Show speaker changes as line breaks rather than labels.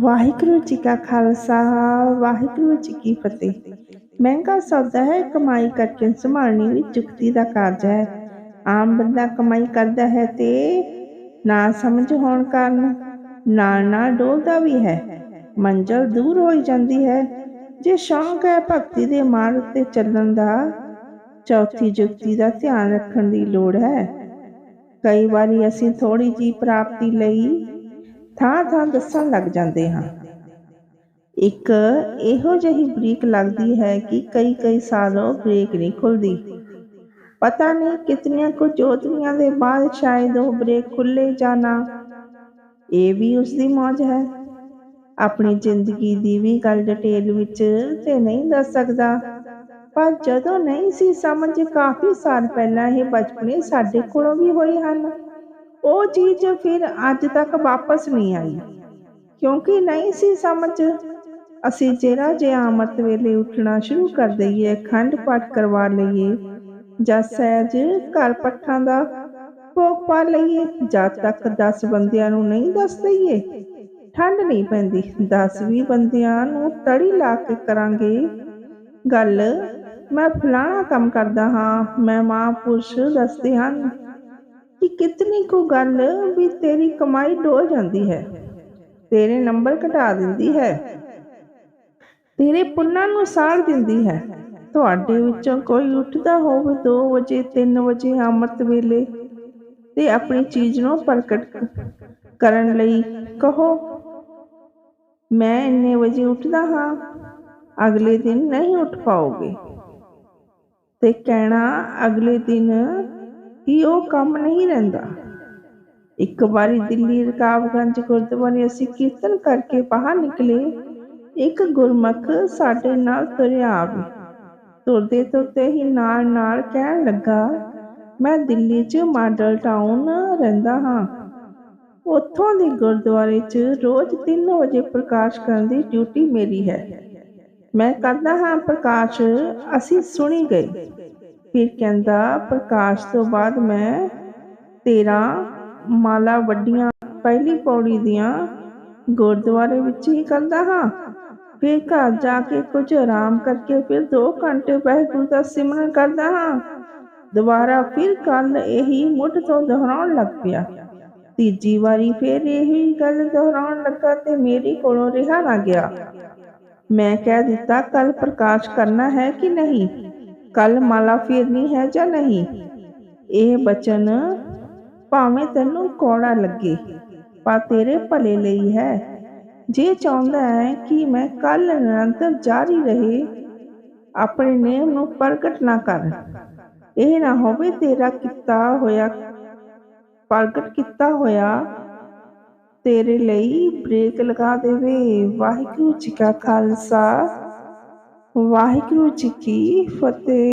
ਵਾਹਿਗੁਰੂ ਜੀ ਕਾ ਖਾਲਸਾ, ਵਾਹਿਗੁਰੂ ਜੀ ਕੀ ਫਤਿਹ। ਮਹਿੰਗਾ ਸੌਦਾ ਹੈ, ਕਮਾਈ ਕਰਕੇ ਸੰਭਾਲਣੀ ਵੀ ਚੁਕਤੀ ਦਾ ਕਾਰਜ ਹੈ। ਆਮ ਬੰਦਾ ਕਮਾਈ ਕਰਦਾ ਹੈ ਤੇ ਨਾ ਸਮਝ ਹੋਣ ਕਾਰਨ ਨਾਲ ਨਾਲ ਡੋਲਦਾ ਵੀ ਹੈ। ਮੰਜ਼ਲ ਦੂਰ ਹੋ ਜਾਂਦੀ ਹੈ। ਜੇ ਸ਼ੌਂਕ ਹੈ ਭਗਤੀ ਦੇ ਮਾਰਗ ਤੇ ਚੱਲਣ ਦਾ, ਚੌਥੀ ਜੁਗਤੀ ਦਾ ਧਿਆਨ ਰੱਖਣ ਦੀ ਲੋੜ ਹੈ। ਕਈ ਵਾਰੀ ਅਸੀਂ ਥੋੜੀ ਜੀ ਪ੍ਰਾਪਤੀ ਲਈ ਥਾਂ ਥਾਂ ਦੱਸਣ ਲੱਗ ਜਾਂਦੇ ਹਾਂ। ਇੱਕ ਇਹੋ ਜਿਹੀ ਬ੍ਰੇਕ ਲੱਗਦੀ ਹੈ ਕਿ ਕਈ ਕਈ ਸਾਲੋਂ ਬ੍ਰੇਕ ਨਹੀਂ ਖੁੱਲਦੀ। ਪਤਾ ਨਹੀਂ ਕਿਤਨੀਆਂ ਕੁ ਜੋਤੀਆਂ ਦੇ ਬਾਅਦ ਸ਼ਾਇਦ ਉਹ ਬ੍ਰੇਕ ਖੁੱਲੇ ਜਾਂ ਇਹ ਵੀ ਉਸ ਦੀ ਮੌਜ ਹੈ। ਆਪਣੀ ਜ਼ਿੰਦਗੀ ਦੀ ਵੀ ਗੱਲ ਡਿਟੇਲ ਵਿੱਚ ਤੇ ਨਹੀਂ ਦੱਸ ਸਕਦਾ। ਪਰ ਜਦੋਂ ਨਹੀਂ ਸੀ ਸਮਝ, ਕਾਫੀ ਸਾਲ ਪਹਿਲਾਂ ਇਹ ਬਚਪਨੇ ਸਾਡੇ ਕੋਲੋਂ ਵੀ ਹੋਏ ਹਨ। ਉਹ ਚੀਜ਼ ਫਿਰ ਅੱਜ ਤੱਕ ਵਾਪਸ ਨਹੀਂ ਆਈ। ਕਿਉਂਕਿ ਨਹੀਂ ਸੀ ਸਮਝ। ਅਸੀਂ ਜਿਹੜਾ ਜੇ ਅੰਮ੍ਰਿਤ ਵੇਲੇ ਉੱਠਣਾ ਸ਼ੁਰੂ ਕਰ ਦਈਏ, ਖੰਡ ਪਾਠ ਕਰਵਾ ਲਈਏ ਜਾਂ ਸਹਿਜ ਘਰ ਪੱਠਾਂ ਦਾ ਭੋਗ ਪਾ ਲਈਏ, ਜਦ ਤੱਕ 10 ਬੰਦਿਆਂ ਨੂੰ ਨਹੀਂ ਦੱਸ ਦਈਏ। ਠੰਡ ਨਹੀਂ ਪੈਂਦੀ। 10 20 ਬੰਦਿਆਂ ਨੂੰ ਤੜੀ ਲਾ ਕੇ ਕਰਾਂਗੇ। ਗੱਲ, ਮੈਂ ਫਲਾਣਾ ਕੰਮ ਕਰਦਾ ਹਾਂ, ਮੈਂ ਮਹਾਂਪੁਰਸ਼ ਦੱਸਦੇ ਹਨ। ਕਿ ਕਿਤਨੀ ਕੁ ਗੱਲ ਵੀ ਤੇਰੀ ਕਮਾਈ ਡੋਲ ਜਾਂਦੀ ਹੈ। ਤੇਰੇ ਨੰਬਰ ਘਟਾ ਦਿੰਦੀ ਹੈ। ਤੇਰੇ ਪੁੰਨਾਂ ਨੂੰ ਸਾੜ ਦਿੰਦੀ ਹੈ। ਤੁਹਾਡੇ ਵਿੱਚੋਂ ਕੋਈ ਉੱਠਦਾ ਹੋਵੇ 2 ਵਜੇ 3 ਵਜੇ ਅੰਮ੍ਰਿਤ ਵੇਲੇ ਤੇ ਆਪਣੀ ਚੀਜ਼ ਨੂੰ ਪ੍ਰਗਟ ਕਰਨ ਲਈ ਕਹੋ, ਮੈਂ ਇੰਨੇ ਵਜੇ ਉੱਠਦਾ ਹਾਂ, ਅਗਲੇ ਦਿਨ ਨਹੀਂ ਉੱਠ ਪਾਓਗੇ। ਤੇ ਕਹਿਣਾ, ਅਗਲੇ ਦਿਨ ਕਿ ਉਹ ਕੰਮ ਨਹੀਂ ਰਹਿੰਦਾ। ਇੱਕ ਵਾਰੀ ਦਿੱਲੀ ਰਕਾਬਗੰਜ ਗੁਰਦੁਆਰੇ ਅਸੀਂ ਕੀਰਤਨ ਕਰਕੇ ਬਾਹਰ ਨਿਕਲੇ। ਇੱਕ ਗੁਰਮਖ ਸਾਡੇ ਨਾਲ ਤੁਰਿਆ ਆਵੇ। ਤੁਰਦੇ ਤੁਰਦੇ ਹੀ ਨਾਲ ਨਾਲ ਕਹਿਣ ਲੱਗਾ, ਮੈਂ ਦਿੱਲੀ 'ਚ ਮਾਡਲ ਟਾਊਨ ਰਹਿੰਦਾ ਹਾਂ। ਉੱਥੋਂ ਦੇ ਗੁਰਦੁਆਰੇ 'ਚ ਰੋਜ਼ 3 ਵਜੇ ਪ੍ਰਕਾਸ਼ ਕਰਨ ਦੀ ਡਿਊਟੀ ਮੇਰੀ ਹੈ। ਮੈਂ ਕਰਦਾ ਹਾਂ ਪ੍ਰਕਾਸ਼। ਅਸੀਂ ਸੁਣੀ ਗਏ। ਫਿਰ ਕਹਿੰਦਾ, ਪ੍ਰਕਾਸ਼, ਤੋਂ ਬਾਅਦ ਮੈਂ ਤੇਰਾ ਮਾਲਾ ਵੱਡੀਆਂ ਪਹਿਲੀ ਪੌੜੀ ਦੀਆਂ ਗੁਰਦੁਆਰੇ ਵਿੱਚ ਹੀ ਕਰਦਾ ਹਾਂ। ਫਿਰ ਘਰ ਜਾ ਕੇ ਕੁਝ ਆਰਾਮ ਕਰਕੇ ਫਿਰ 2 ਘੰਟੇ ਵਾਹਿਗੁਰੂ ਦਾ ਸਿਮਰਨ ਕਰਦਾ ਹਾਂ। ਦੁਬਾਰਾ ਫਿਰ ਕੱਲ ਇਹੀ ਮੁੱਢ ਤੋਂ ਦੁਹਰਾਉਣ ਲੱਗ ਪਿਆ। ਤੀਜੀ ਵਾਰੀ ਫਿਰ ਇਹੀ ਗੱਲ ਦੁਹਰਾਉਣ ਲੱਗਾ ਤੇ ਮੇਰੇ ਕੋਲੋਂ ਰਿਹਾ ਨਾ ਗਿਆ। ਮੈਂ ਕਹਿ ਦਿੱਤਾ ਕੱਲ ਪ੍ਰਕਾਸ਼ ਕਰਨਾ ਹੈ ਕਿ ਨਹੀਂ? ਕੱਲ ਮਾਲਾ ਫੇਰਨੀ ਹੈ ਜਾਂ ਨਹੀਂ? ਇਹ ਬਚਨ ਭਾਵੇਂ ਤੈਨੂੰ ਕੋੜਾ ਲੱਗੇ, ਪਰ ਤੇਰੇ ਭਲੇ ਲਈ ਹੈ। ਜੇ ਚਾਹੁੰਦਾ ਹੈ ਕਿ ਮੈਂ ਕੱਲ ਨਿਰੰਤਰ ਜਾਰੀ ਰਹੇ, ਆਪਣੇ ਨੇਮ ਨੂੰ ਪ੍ਰਗਟ ਨਾ ਕਰ। ਇਹ ਨਾ ਹੋਵੇ ਤੇਰਾ ਕੀਤਾ ਹੋਇਆ, ਪ੍ਰਗਟ ਕੀਤਾ ਹੋਇਆ ਤੇਰੇ ਲਈ ਬ੍ਰੇਕ ਲਗਾ ਦੇਵੇ। ਵਾਹਿਗੁਰੂ ਜੀ ਕਾ ਖਾਲਸਾ। ਵਾਹਿਗੁਰੂ ਜੀ ਕੀ ਫਤਿਹ।